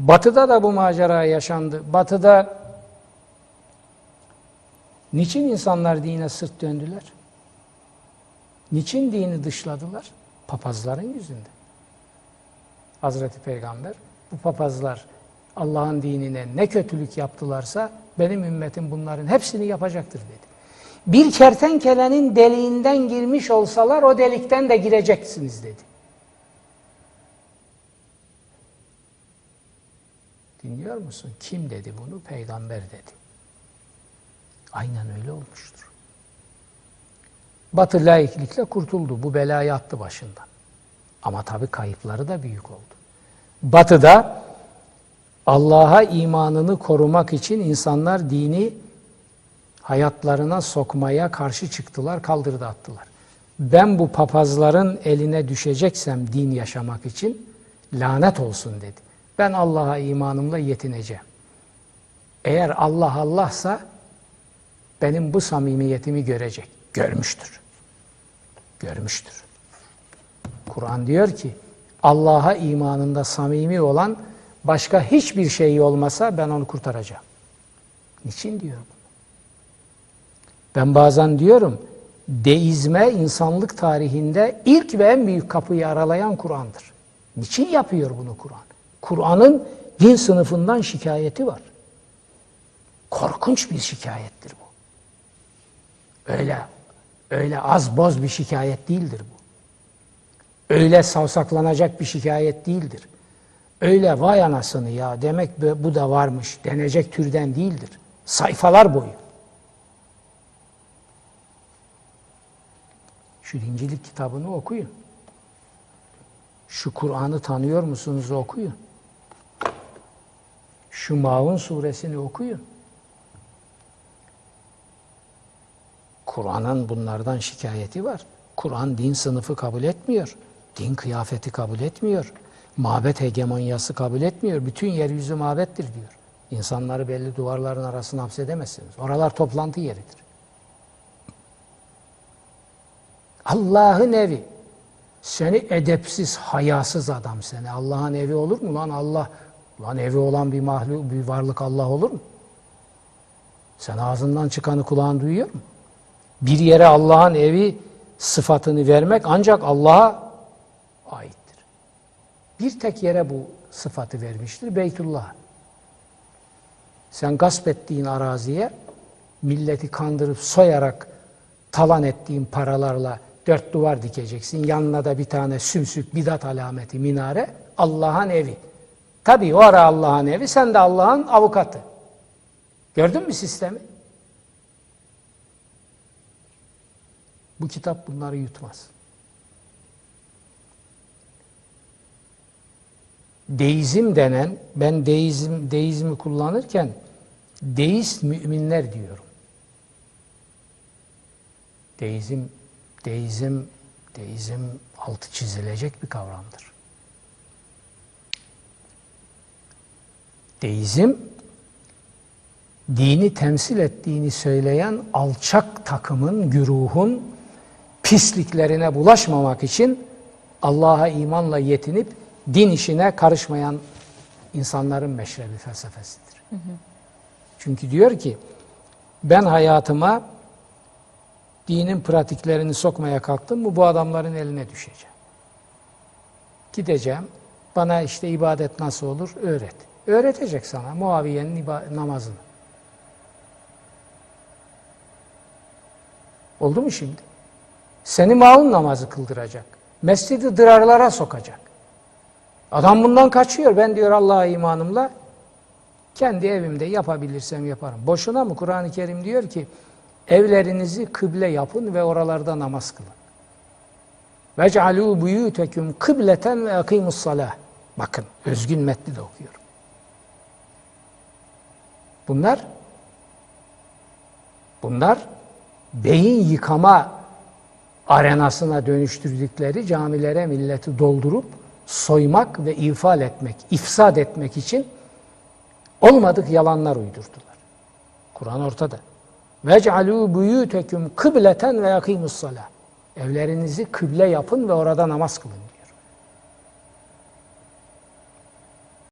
Batı'da da bu macera yaşandı. Batı'da niçin insanlar dine sırt döndüler? Niçin dini dışladılar? Papazların yüzünden. Hazreti Peygamber bu papazlar Allah'ın dinine ne kötülük yaptılarsa benim ümmetim bunların hepsini yapacaktır dedi. Bir kertenkelenin deliğinden girmiş olsalar o delikten de gireceksiniz dedi. Dinliyor musun? Kim dedi bunu? Peygamber dedi. Aynen öyle olmuştur. Batı laiklikle kurtuldu. Bu belayı attı başından. Ama tabii kayıpları da büyük oldu. Batı'da Allah'a imanını korumak için insanlar dini hayatlarına sokmaya karşı çıktılar, kaldırdı attılar. Ben bu papazların eline düşeceksem din yaşamak için lanet olsun dedi. Ben Allah'a imanımla yetineceğim. Eğer Allah Allah'sa benim bu samimiyetimi görecek. Görmüştür. Görmüştür. Kur'an diyor ki Allah'a imanında samimi olan başka hiçbir şey olmasa ben onu kurtaracağım. Niçin diyor bunu? Ben bazen diyorum deizme insanlık tarihinde ilk ve en büyük kapıyı aralayan Kur'an'dır. Niçin yapıyor bunu Kur'an? Kur'an'ın din sınıfından şikayeti var. Korkunç bir şikayettir bu. Öyle öyle az boz bir şikayet değildir bu. Öyle savsaklanacak bir şikayet değildir. Öyle vay anasını ya demek bu da varmış denecek türden değildir. Sayfalar boyu. Şu dincilik kitabını okuyun. Şu Kur'an'ı tanıyor musunuz okuyun. Şu Maun suresini okuyun. Kur'an'ın bunlardan şikayeti var. Kur'an din sınıfı kabul etmiyor. Din kıyafeti kabul etmiyor. Mabet hegemonyası kabul etmiyor. Bütün yeryüzü mabettir diyor. İnsanları belli duvarların arasına hapsedemezsiniz. Oralar toplantı yeridir. Allah'ın evi. Seni edepsiz, hayasız adam seni. Allah'ın evi olur mu lan Allah? Lan evi olan bir mahluk, bir varlık Allah olur mu? Sen ağzından çıkanı kulağın duyuyor mu? Bir yere Allah'ın evi sıfatını vermek ancak Allah'a aittir. Bir tek yere bu sıfatı vermiştir, Beytullah. Sen gasp ettiğin araziye milleti kandırıp soyarak talan ettiğin paralarla dört duvar dikeceksin. Yanına da bir tane sümsük bidat alameti minare Allah'ın evi. Tabii o ara Allah'ın evi sen de Allah'ın avukatı. Gördün mü sistemi? Bu kitap bunları yutmaz. Deizm denen, ben deizm, deizmi kullanırken deist müminler diyorum. Deizm, deizm, deizm altı çizilecek bir kavramdır. Deizm, dini temsil ettiğini söyleyen alçak takımın, güruhun pisliklerine bulaşmamak için Allah'a imanla yetinip din işine karışmayan insanların meşrebi felsefesidir. Hı hı. Çünkü diyor ki ben hayatıma dinin pratiklerini sokmaya kalktım mı bu adamların eline düşeceğim. Gideceğim, bana işte ibadet nasıl olur öğret. Öğretecek sana Muaviye'nin namazını. Oldu mu şimdi? Seni maun namazı kıldıracak. Mescidi dırarlara sokacak. Adam bundan kaçıyor. Ben diyor Allah'a imanımla kendi evimde yapabilirsem yaparım. Boşuna mı Kur'an-ı Kerim diyor ki evlerinizi kıble yapın ve oralarda namaz kılın. Vec'alû buyûteküm kıbleten ve salah. Bakın özgün metni de okuyorum. Bunlar bunlar beyin yıkama arenasına dönüştürdükleri camilere milleti doldurup soymak ve ifal etmek, ifsad etmek için olmadık yalanlar uydurdular. Kur'an ortada. Vec'alû buyûteküm kıbleten ve yakîmus salah. Evlerinizi kıble yapın ve orada namaz kılın.